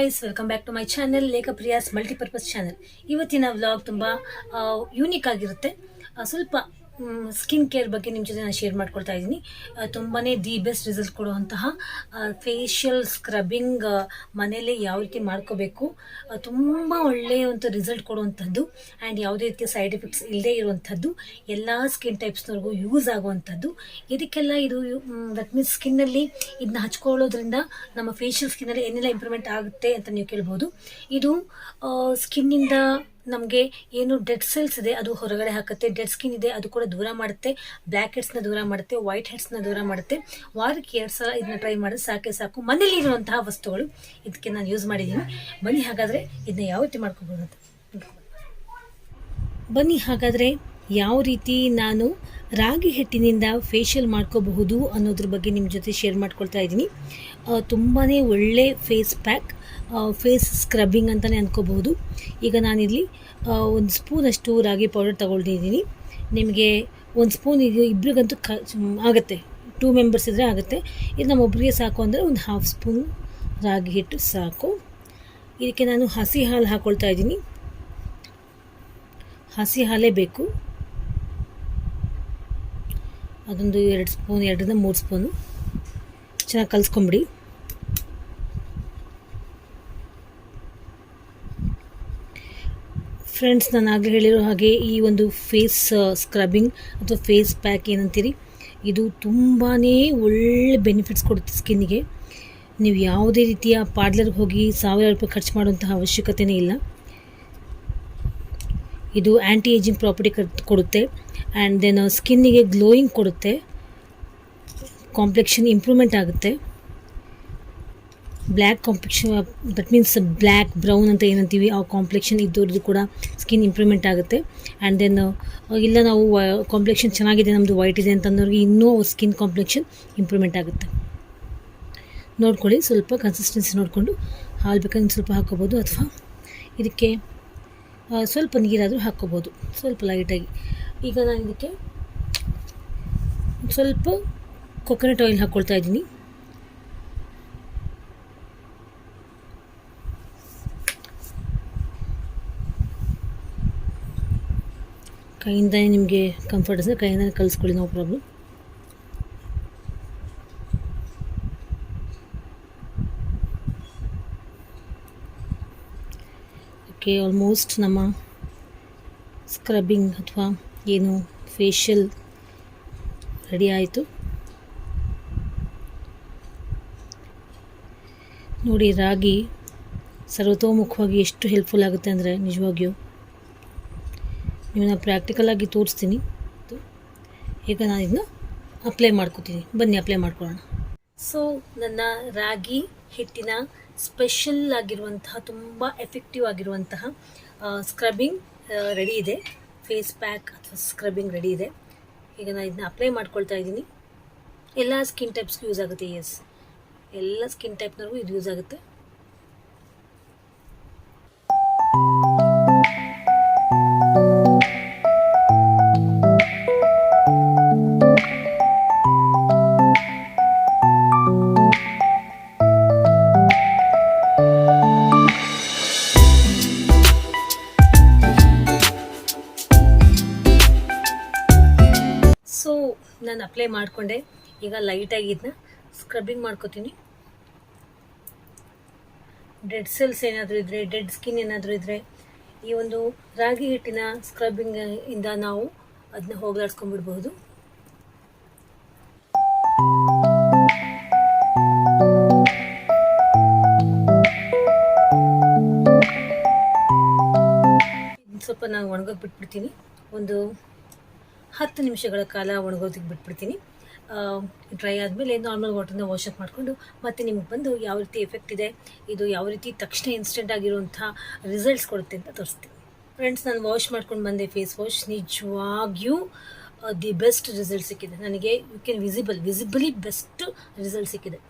Guys welcome back to my channel ಲೇಖಪ್ರಿಯಾಸ್ multipurpose channel ಇವತ್ತಿನ vlog ತುಂಬ unique ಆಗಿರುತ್ತೆ. ಸ್ವಲ್ಪ ಸ್ಕಿನ್ ಕೇರ್ ಬಗ್ಗೆ ನಿಮ್ಮ ಜೊತೆ ನಾನು ಶೇರ್ ಮಾಡ್ಕೊಳ್ತಾ ಇದ್ದೀನಿ. ತುಂಬಾ ದಿ ಬೆಸ್ಟ್ ರಿಸಲ್ಟ್ ಕೊಡುವಂತಹ ಫೇಶಿಯಲ್ ಸ್ಕ್ರಬ್ಬಿಂಗ್ ಮನೆಯಲ್ಲೇ ಯಾವ ರೀತಿ ಮಾಡ್ಕೋಬೇಕು ತುಂಬ ಒಳ್ಳೆಯ ಒಂದು ರಿಸಲ್ಟ್ ಕೊಡುವಂಥದ್ದು ಆ್ಯಂಡ್ ಯಾವುದೇ ರೀತಿಯ ಸೈಡ್ ಎಫೆಕ್ಟ್ಸ್ ಇಲ್ಲದೇ ಇರುವಂಥದ್ದು ಎಲ್ಲ ಸ್ಕಿನ್ ಟೈಪ್ಸ್ನವ್ರಿಗೂ ಯೂಸ್ ಆಗುವಂಥದ್ದು ಇದಕ್ಕೆಲ್ಲ ಇದು ದಟ್ ಮೀನ್ಸ್ ಸ್ಕಿನ್ನಲ್ಲಿ ಇದನ್ನ ಹಚ್ಕೊಳ್ಳೋದ್ರಿಂದ ನಮ್ಮ ಫೇಶಿಯಲ್ ಸ್ಕಿನ್ನಲ್ಲಿ ಏನೆಲ್ಲ ಇಂಪ್ರೂವ್ಮೆಂಟ್ ಆಗುತ್ತೆ ಅಂತ ನೀವು ಕೇಳ್ಬೋದು. ಇದು ಸ್ಕಿನ್ನಿಂದ ನಮಗೆ ಏನು ಡೆಡ್ ಸೆಲ್ಸ್ ಇದೆ, ಅದು ಹೊರಗಡೆ ಹಾಕುತ್ತೆ. ಡೆಡ್ ಸ್ಕಿನ್ ಇದೆ, ಅದು ಕೂಡ ದೂರ ಮಾಡುತ್ತೆ. ಬ್ಲ್ಯಾಕ್ ಹೆಡ್ಸ್ನ ದೂರ ಮಾಡುತ್ತೆ ವೈಟ್ ಹೆಡ್ಸ್ನ ದೂರ ಮಾಡುತ್ತೆ. ವಾರಕ್ಕೆ ಎರಡು ಸಲ ಇದನ್ನ ಟ್ರೈ ಮಾಡಿದ್ರೆ ಸಾಕೆ ಸಾಕು. ಮನೇಲಿ ಇರುವಂತಹ ವಸ್ತುಗಳು ಇದಕ್ಕೆ ನಾನು ಯೂಸ್ ಮಾಡಿದ್ದೀನಿ. ಬನ್ನಿ ಹಾಗಾದರೆ ಇದನ್ನ ಯಾವ ರೀತಿ ಮಾಡ್ಕೋಬೋದು ಬನ್ನಿ ಹಾಗಾದರೆ ಯಾವ ರೀತಿ ನಾನು ರಾಗಿ ಹಿಟ್ಟಿನಿಂದ ಫೇಶಿಯಲ್ ಮಾಡ್ಕೋಬಹುದು ಅನ್ನೋದ್ರ ಬಗ್ಗೆ ನಿಮ್ಮ ಜೊತೆ ಶೇರ್ ಮಾಡ್ಕೊಳ್ತಾ ಇದ್ದೀನಿ. ತುಂಬಾ ಒಳ್ಳೆ ಫೇಸ್ ಪ್ಯಾಕ್ ಫೇಸ್ ಸ್ಕ್ರಬ್ಬಿಂಗ್ ಅಂತಲೇ ಅಂದ್ಕೋಬಹುದು ಈಗ ನಾನಿಲ್ಲಿ ಒಂದು ಸ್ಪೂನಷ್ಟು ರಾಗಿ ಪೌಡರ್ ತೊಗೊಂಡಿದ್ದೀನಿ ನಿಮಗೆ ಒಂದು ಸ್ಪೂನ್ ಈಗ ಇಬ್ರಿಗಂತೂ ಕ ಆಗುತ್ತೆ. ಟೂ ಮೆಂಬರ್ಸ್ ಇದ್ದರೆ ಆಗುತ್ತೆ. ಇದು ನಮ್ಮೊಬ್ಬರಿಗೆ ಸಾಕು ಅಂದರೆ ಒಂದು ಹಾಫ್ ಸ್ಪೂನ್ ರಾಗಿ ಹಿಟ್ಟು ಸಾಕು. ಇದಕ್ಕೆ ನಾನು ಹಸಿ ಹಾಲು ಹಾಕ್ಕೊಳ್ತಾ ಇದ್ದೀನಿ. ಹಸಿ ಹಾಲೇ ಬೇಕು. ಅದೊಂದು ಎರಡು ಸ್ಪೂನ್, ಎರಡರಿಂದ ಮೂರು ಸ್ಪೂನು. ಚೆನ್ನಾಗಿ ಕಲಿಸ್ಕೊಂಬಿಡಿ. ಫ್ರೆಂಡ್ಸ್ ನಾನು ಆಗಲೇ ಹೇಳಿರೋ ಹಾಗೆ ಈ ಒಂದು ಫೇಸ್ ಸ್ಕ್ರಬ್ಬಿಂಗ್ ಅಥವಾ ಫೇಸ್ ಪ್ಯಾಕ್ ಏನಂತೀರಿ? ಇದು ತುಂಬಾ ಒಳ್ಳೆ ಬೆನಿಫಿಟ್ಸ್ ಕೊಡುತ್ತೆ ಸ್ಕಿನ್ನಿಗೆ. ನೀವು ಯಾವುದೇ ರೀತಿಯ ಪಾರ್ಲರ್ಗೆ ಹೋಗಿ ಸಾವಿರ ರೂಪಾಯಿ ಖರ್ಚು ಮಾಡುವಂತಹ ಅವಶ್ಯಕತೆಯೇ ಇಲ್ಲ. ಇದು ಆ್ಯಂಟಿ ಏಜಿಂಗ್ ಪ್ರಾಪರ್ಟಿ ಕೊಡುತ್ತೆ. ಆ್ಯಂಡ್ ದೆನ್ ಸ್ಕಿನ್ನಿಗೆ ಗ್ಲೋಯಿಂಗ್ ಕೊಡುತ್ತೆ. ಕಾಂಪ್ಲೆಕ್ಷನ್ ಇಂಪ್ರೂವ್ಮೆಂಟ್ ಆಗುತ್ತೆ. Black complexion that means black brown ಅಂತ ಏನಂತೀವಿ, ಆ ಕಾಂಪ್ಲೆಕ್ಷನ್ ಇದ್ದವ್ರದ್ದು ಕೂಡ ಸ್ಕಿನ್ ಇಂಪ್ರೂವ್ಮೆಂಟ್ ಆಗುತ್ತೆ. ಆ್ಯಂಡ್ ದೆನ್ ಇಲ್ಲ ನಾವು ಕಾಂಪ್ಲೆಕ್ಷನ್ ಚೆನ್ನಾಗಿದೆ ನಮ್ಮದು ವೈಟ್ ಇದೆ ಅಂತಂದವ್ರಿಗೆ ಇನ್ನೂ ಸ್ಕಿನ್ ಕಾಂಪ್ಲೆಕ್ಷನ್ ಇಂಪ್ರೂವ್ಮೆಂಟ್ ಆಗುತ್ತೆ. ನೋಡ್ಕೊಳ್ಳಿ, ಸ್ವಲ್ಪ ಕನ್ಸಿಸ್ಟೆನ್ಸಿ ನೋಡಿಕೊಂಡು, ಹಾಲು ಬೇಕಾದ್ರೆ ಸ್ವಲ್ಪ ಹಾಕೋಬೋದು ಅಥವಾ ಇದಕ್ಕೆ ಸ್ವಲ್ಪ ನೀರಾದರೂ ಹಾಕ್ಕೋಬೋದು. ಸ್ವಲ್ಪ ಲೈಟಾಗಿ ಈಗ ನಾನು ಇದಕ್ಕೆ ಸ್ವಲ್ಪ ಕೊಕೊನಟ್ ಆಯಿಲ್ ಹಾಕ್ಕೊಳ್ತಾ ಇದ್ದೀನಿ. ಕೈಯಿಂದ ನಿಮಗೆ ಕಂಫರ್ಟ್ ಅಂದರೆ ಕೈಯಿಂದನೇ ಕಲಿಸ್ಕೊಳ್ಳಿ ನೋ ಪ್ರಾಬ್ಲಮ್ ಓಕೆ ಆಲ್ಮೋಸ್ಟ್ ನಮ್ಮ ಸ್ಕ್ರಬ್ಬಿಂಗ್ ಅಥವಾ ಏನು ಫೇಶಿಯಲ್ ರೆಡಿ ಆಯಿತು. ನೋಡಿ, ರಾಗಿ ಸರ್ವತೋಮುಖವಾಗಿ ಎಷ್ಟು ಹೆಲ್ಪ್ಫುಲ್ ಆಗುತ್ತೆ ಅಂದರೆ ನಿಜವಾಗಿಯೂ ನಿಮ್ಮನ್ನ ಪ್ರಾಕ್ಟಿಕಲಾಗಿ ತೋರಿಸ್ತೀನಿ. ಈಗ ನಾನು ಇದನ್ನ ಅಪ್ಲೈ ಮಾಡ್ಕೋತೀನಿ. ಬನ್ನಿ ಅಪ್ಲೈ ಮಾಡ್ಕೊಳ್ಳೋಣ. ಸೊ ನನ್ನ ರಾಗಿ ಹಿಟ್ಟಿನ ಸ್ಪೆಷಲ್ ಆಗಿರುವಂತಹ, ತುಂಬ ಎಫೆಕ್ಟಿವ್ ಆಗಿರುವಂತಹ ಸ್ಕ್ರಬ್ಬಿಂಗ್ ರೆಡಿ ಇದೆ. ಫೇಸ್ ಪ್ಯಾಕ್ ಅಥವಾ ಸ್ಕ್ರಬ್ಬಿಂಗ್ ರೆಡಿ ಇದೆ. ಈಗ ನಾನು ಇದನ್ನ ಅಪ್ಲೈ ಮಾಡ್ಕೊಳ್ತಾ ಇದ್ದೀನಿ. ಎಲ್ಲ ಸ್ಕಿನ್ ಟೈಪ್ಸ್ಗೂ ಯೂಸ್ ಆಗುತ್ತೆ ಎಸ್ ಎಲ್ಲ ಸ್ಕಿನ್ ಟೈಪ್ನವ್ರಿಗೂ ಇದು ಯೂಸ್ ಆಗುತ್ತೆ. ನಾನು ಅಪ್ಲೈ ಮಾಡಿಕೊಂಡೆ. ಈಗ ಲೈಟಾಗಿ ಇದನ್ನ ಸ್ಕ್ರಬ್ಬಿಂಗ್ ಮಾಡ್ಕೋತೀನಿ. ಡೆಡ್ ಸೆಲ್ಸ್ ಏನಾದರೂ ಇದ್ದರೆ ಡೆಡ್ ಸ್ಕಿನ್ ಏನಾದರೂ ಇದ್ದರೆ ಈ ಒಂದು ರಾಗಿ ಹಿಟ್ಟಿನ ಸ್ಕ್ರಬ್ಬಿಂಗ್ ಇಂದ ನಾವು ಅದನ್ನ ಹೋಗಲಾಡ್ಸ್ಕೊಂಡ್ಬಿಡ್ಬಹುದು. ಸ್ವಲ್ಪ ನಾನು ಒಣಗೋಗಿ ಬಿಟ್ಬಿಡ್ತೀನಿ. ಒಂದು ಹತ್ತು ನಿಮಿಷಗಳ ಕಾಲ ಒಣಗೋದಕ್ಕೆ ಬಿಟ್ಬಿಡ್ತೀನಿ. ಡ್ರೈ ಆದಮೇಲೆ ನಾರ್ಮಲ್ ವಾಟರ್ನ ವಾಶ್ ಅಪ್ ಮಾಡಿಕೊಂಡು ಮತ್ತೆ ನಿಮ್ಗೆ ಬಂದು ಯಾವ ರೀತಿ ಎಫೆಕ್ಟ್ ಇದೆ, ಇದು ಯಾವ ರೀತಿ ತಕ್ಷಣ ಇನ್ಸ್ಟೆಂಟ್ ಆಗಿರುವಂಥ ರಿಸಲ್ಟ್ಸ್ ಕೊಡುತ್ತೆ ಅಂತ ತೋರಿಸ್ತೀನಿ. ಫ್ರೆಂಡ್ಸ್ ನಾನು ವಾಶ್ ಮಾಡ್ಕೊಂಡು ಬಂದೆ ಫೇಸ್ ವಾಶ್ ನಿಜವಾಗಿಯೂ ದಿ ಬೆಸ್ಟ್ ರಿಸಲ್ಟ್ ಸಿಕ್ಕಿದೆ. ನನಗೆ you can visible visibly best result ಸಿಕ್ಕಿದೆ.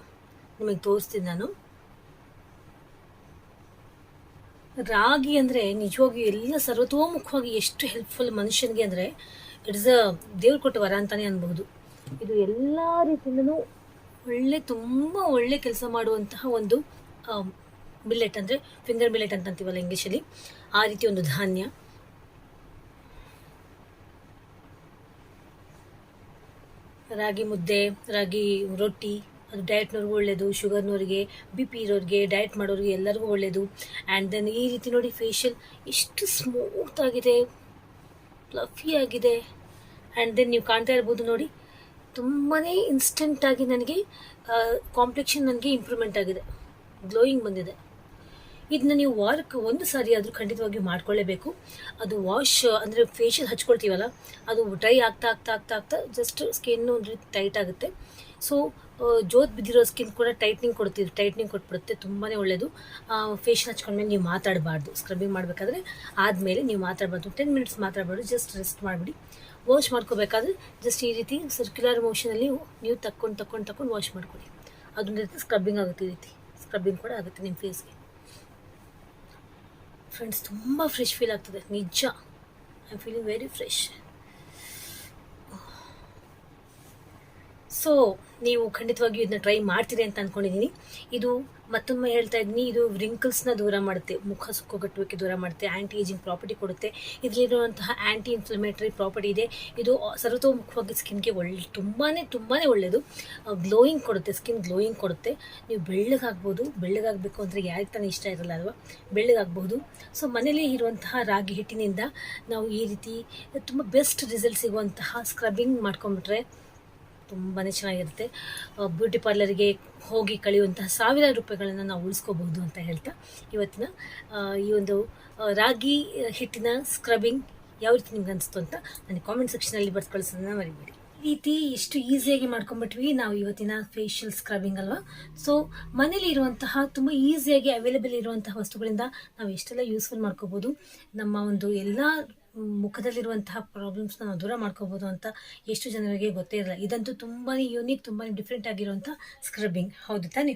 ನಿಮಗೆ ತೋರಿಸ್ತೀನಿ ನಾನು. ರಾಗಿ ಅಂದರೆ ನಿಜವಾಗಿಯೂ ಎಲ್ಲ ಸರ್ವತೋಮುಖವಾಗಿ ಎಷ್ಟು ಹೆಲ್ಪ್ಫುಲ್ ಮನುಷ್ಯನಿಗೆ ಅಂದರೆ ಇಟ್ಸ್ ಅ ದೇವ್ರು ಕೊಟ್ಟ ವರ ಅಂತಾನೆ ಅನ್ಬಹುದು. ಇದು ಎಲ್ಲ ರೀತಿಯಿಂದನೂ ಒಳ್ಳೆ, ತುಂಬ ಒಳ್ಳೆ ಕೆಲಸ ಮಾಡುವಂತಹ ಒಂದು ಮಿಲ್ಲೆಟ್ ಅಂದ್ರೆ ಫಿಂಗರ್ ಮಿಲ್ಲೆಟ್ ಅಂತ ಅಂತೀವಲ್ಲ ಇಂಗ್ಲೀಷಲ್ಲಿ ಆ ರೀತಿ ಒಂದು ಧಾನ್ಯ. ರಾಗಿ ಮುದ್ದೆ, ರಾಗಿ ರೊಟ್ಟಿ, ಅದು ಡಯಟ್ನವ್ರಿಗೂ ಒಳ್ಳೇದು ಶುಗರ್ನವ್ರಿಗೆ ಬಿ ಪಿ ಇರೋರಿಗೆ ಡಯಟ್ ಮಾಡೋರಿಗೆ ಎಲ್ಲರಿಗೂ ಒಳ್ಳೆಯದು ಆ್ಯಂಡ್ ದೆನ್ ಈ ರೀತಿ ನೋಡಿ ಫೇಶಿಯಲ್ ಎಷ್ಟು ಸ್ಮೂತ್ ಆಗಿದೆ. ಫ್ಲಫಿ ಆಗಿದೆ. ಆ್ಯಂಡ್ ದೆನ್ ನೀವು ಕಾಣ್ತಾ ಇರ್ಬೋದು ನೋಡಿ ತುಂಬಾ ಇನ್ಸ್ಟೆಂಟಾಗಿ ನನಗೆ ಕಾಂಪ್ಲೆಕ್ಷನ್ ನನಗೆ ಇಂಪ್ರೂವ್ಮೆಂಟ್ ಆಗಿದೆ. ಗ್ಲೋಯಿಂಗ್ ಬಂದಿದೆ. ಇದನ್ನ ನೀವು ವಾರಕ್ಕೆ ಒಂದು ಸಾರಿ ಆದರೂ ಖಂಡಿತವಾಗಿಯೂ ಮಾಡ್ಕೊಳ್ಳೇಬೇಕು. ಅದು ವಾಶ್ ಅಂದರೆ ಫೇಶಿಯಲ್ ಹಚ್ಕೊಳ್ತೀವಲ್ಲ, ಅದು ಡ್ರೈ ಆಗ್ತಾ ಆಗ್ತಾ ಆಗ್ತಾ ಆಗ್ತಾ ಜಸ್ಟ್ ಸ್ಕಿನ್ನು ಒಂದು ಟೈಟ್ ಆಗುತ್ತೆ. ಸೊ ಜೋತ್ ಬಿದ್ದಿರೋ ಸ್ಕಿನ್ ಕೂಡ ಟೈಟ್ನಿಂಗ್ ಕೊಡ್ತೀವಿ ಟೈಟ್ನಿಂಗ್ ಕೊಟ್ಬಿಡುತ್ತೆ ತುಂಬಾ ಒಳ್ಳೆಯದು ಫೇಶಿಯಲ್ ಹಚ್ಕೊಂಡ್ಮೇಲೆ ನೀವು ಮಾತಾಡಬಾರ್ದು. ಸ್ಕ್ರಬ್ಬಿಂಗ್ ಮಾಡಬೇಕಾದ್ರೆ ಆದಮೇಲೆ ನೀವು ಮಾತಾಡಬಾರ್ದು. ಟೆನ್ ಮಿನಿಟ್ಸ್ ಮಾತಾಡಬಾರ್ದು. ಜಸ್ಟ್ ರೆಸ್ಟ್ ಮಾಡಿಬಿಡಿ. ವಾಶ್ ಮಾಡ್ಕೋಬೇಕಾದ್ರೆ ಜಸ್ಟ್ ಈ ರೀತಿ ಸರ್ಕ್ಯುಲರ್ ಮೋಷನಲ್ಲಿ ನೀವು ತಕ್ಕೊಂಡು ತಕ್ಕೊಂಡು ತಕ್ಕೊಂಡು ವಾಶ್ ಮಾಡ್ಕೊಳ್ಳಿ ಅದೊಂದು ರೀತಿ ಸ್ಕ್ರಬ್ಬಿಂಗ್ ಆಗುತ್ತೆ ಈ ರೀತಿ. ಸ್ಕ್ರಬ್ಬಿಂಗ್ ಕೂಡ ಆಗುತ್ತೆ ನಿಮ್ಮ ಫೇಸ್ಗೆ ಫ್ರೆಂಡ್ಸ್ ತುಂಬ ಫ್ರೆಶ್ ಫೀಲ್ ಆಗ್ತದೆ. ನಿಜ. I am feeling very fresh so, ನೀವು ಖಂಡಿತವಾಗಿಯೂ ಇದನ್ನ ಟ್ರೈ ಮಾಡ್ತೀರಿ ಅಂತ ಅಂದ್ಕೊಂಡಿದ್ದೀನಿ ಇದು ಮತ್ತೊಮ್ಮೆ ಹೇಳ್ತಾ ಇದ್ದೀನಿ ಇದು ರಿಂಕಲ್ಸ್ನ ದೂರ ಮಾಡುತ್ತೆ. ಮುಖ ಸುಕ್ಕುಗಟ್ಟುವಿಕೆ ದೂರ ಮಾಡುತ್ತೆ. ಆ್ಯಂಟಿ ಏಜಿಂಗ್ ಪ್ರಾಪರ್ಟಿ ಕೊಡುತ್ತೆ. ಇದರಲ್ಲಿರುವಂತಹ ಆ್ಯಂಟಿ ಇನ್ಫ್ಲಮೇಟರಿ ಪ್ರಾಪರ್ಟಿ ಇದೆ. ಇದು ಸರ್ವತೋಮುಖವಾಗಿ ಸ್ಕಿನ್ಗೆ ಒಳ್ಳೆ ತುಂಬಾ ತುಂಬಾ ಒಳ್ಳೆಯದು ಗ್ಲೋಯಿಂಗ್ ಕೊಡುತ್ತೆ. ಸ್ಕಿನ್ ಗ್ಲೋಯಿಂಗ್ ಕೊಡುತ್ತೆ. ನೀವು ಬೆಳ್ಳಗಾಗ್ಬೋದು. ಬೆಳ್ಳಗಾಗಬೇಕು ಅಂದರೆ ಯಾರಿಗೆ ತಾನೇ ಇಷ್ಟ ಇರಲ್ಲ ಅಲ್ವಾ? ಬೆಳ್ಳಗಾಗ್ಬೋದು. ಸೊ, ಮನೇಲಿ ಇರುವಂತಹ ರಾಗಿ ಹಿಟ್ಟಿನಿಂದ ನಾವು ಈ ರೀತಿ ತುಂಬ ಬೆಸ್ಟ್ ರಿಸಲ್ಟ್ ಸಿಗುವಂತಹ ಸ್ಕ್ರಬ್ಬಿಂಗ್ ಮಾಡ್ಕೊಂಬಿಟ್ರೆ ತುಂಬಾ ಚೆನ್ನಾಗಿರುತ್ತೆ. ಬ್ಯೂಟಿ ಪಾರ್ಲರ್ಗೆ ಹೋಗಿ ಕಳೆಯುವಂತಹ ಸಾವಿರಾರು ರೂಪಾಯಿಗಳನ್ನು ನಾವು ಉಳಿಸ್ಕೋಬಹುದು ಅಂತ ಹೇಳ್ತಾ ಇವತ್ತಿನ ಈ ಒಂದು ರಾಗಿ ಹಿಟ್ಟಿನ ಸ್ಕ್ರಬ್ಬಿಂಗ್ ಯಾವ ರೀತಿ ನಿಮ್ಗೆ ಅನಿಸ್ತು ಅಂತ ನನಗೆ ಕಾಮೆಂಟ್ ಸೆಕ್ಷನಲ್ಲಿ ಅಲ್ಲಿ ಕಳಿಸೋದನ್ನ ಮರಿಬೇಡಿ. ಈ ರೀತಿ ಎಷ್ಟು ಈಸಿಯಾಗಿ ಮಾಡ್ಕೊಂಡ್ಬಿಟ್ವಿ ನಾವು ಇವತ್ತಿನ ಫೇಶಿಯಲ್ ಸ್ಕ್ರಬ್ಬಿಂಗ್ ಅಲ್ವಾ? ಸೊ ಮನೇಲಿ ಇರುವಂತಹ ತುಂಬ ಈಸಿಯಾಗಿ ಅವೈಲೇಬಲ್ ಇರುವಂತಹ ವಸ್ತುಗಳಿಂದ ನಾವು ಎಷ್ಟೆಲ್ಲ ಯೂಸ್ಫುಲ್ ಮಾಡ್ಕೋಬೋದು ನಮ್ಮ ಒಂದು ಎಲ್ಲ ಮುಖದಲ್ಲಿರುವಂತಹ ಪ್ರಾಬ್ಲಮ್ಸ್ನ ನಾವು ದೂರ ಮಾಡ್ಕೋಬೋದು ಅಂತ ಎಷ್ಟು ಜನರಿಗೆ ಗೊತ್ತೇ ಇರಲ್ಲ. ಇದಂತೂ ತುಂಬಾ ಯೂನಿಕ್ ತುಂಬಾ ಡಿಫ್ರೆಂಟ್ ಆಗಿರುವಂಥ ಸ್ಕ್ರಬ್ಬಿಂಗ್ ಹೌದು ತಾನೇ?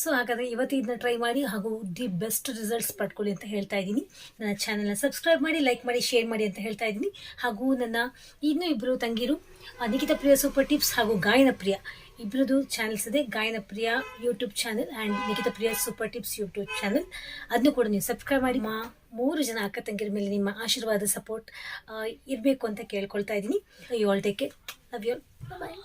ಸೊ ಹಾಗಾದರೆ ಇವತ್ತು ಇದನ್ನ ಟ್ರೈ ಮಾಡಿ ಹಾಗೂ ದಿ ಬೆಸ್ಟ್ ರಿಸಲ್ಟ್ಸ್ ಪಡ್ಕೊಳ್ಳಿ ಅಂತ ಹೇಳ್ತಾ ಇದ್ದೀನಿ. ನನ್ನ ಚಾನಲ್ನ ಸಬ್ಸ್ಕ್ರೈಬ್ ಮಾಡಿ ಲೈಕ್ ಮಾಡಿ ಶೇರ್ ಮಾಡಿ ಅಂತ ಹೇಳ್ತಾ ಇದ್ದೀನಿ. ಹಾಗೂ ನನ್ನ ಇನ್ನೂ ಇಬ್ಬರು ತಂಗಿರು ನಿಖಿತ ಪ್ರಿಯ ಸೂಪರ್ ಟಿಪ್ಸ್ ಹಾಗೂ ಗಾಯನ ಪ್ರಿಯ ಇಬ್ಬರದು ಚಾನೆಲ್ಸ್ ಇದೆ. Gayana Priya YouTube channel and Nikhita Priya super tips YouTube channel ಅದನ್ನು ಕೂಡ ನೀವು ಸಬ್ಸ್ಕ್ರೈಬ್ ಮಾಡಿ. ಮಾ ಮೂರು ಜನ ಅಕ್ಕ ತಂಗಿರ ಮೇಲೆ ನಿಮ್ಮ ಆಶೀರ್ವಾದ ಸಪೋರ್ಟ್ ಇರಬೇಕು ಅಂತ ಕೇಳ್ಕೊಳ್ತಾ ಇದ್ದೀನಿ. You all take care love you bye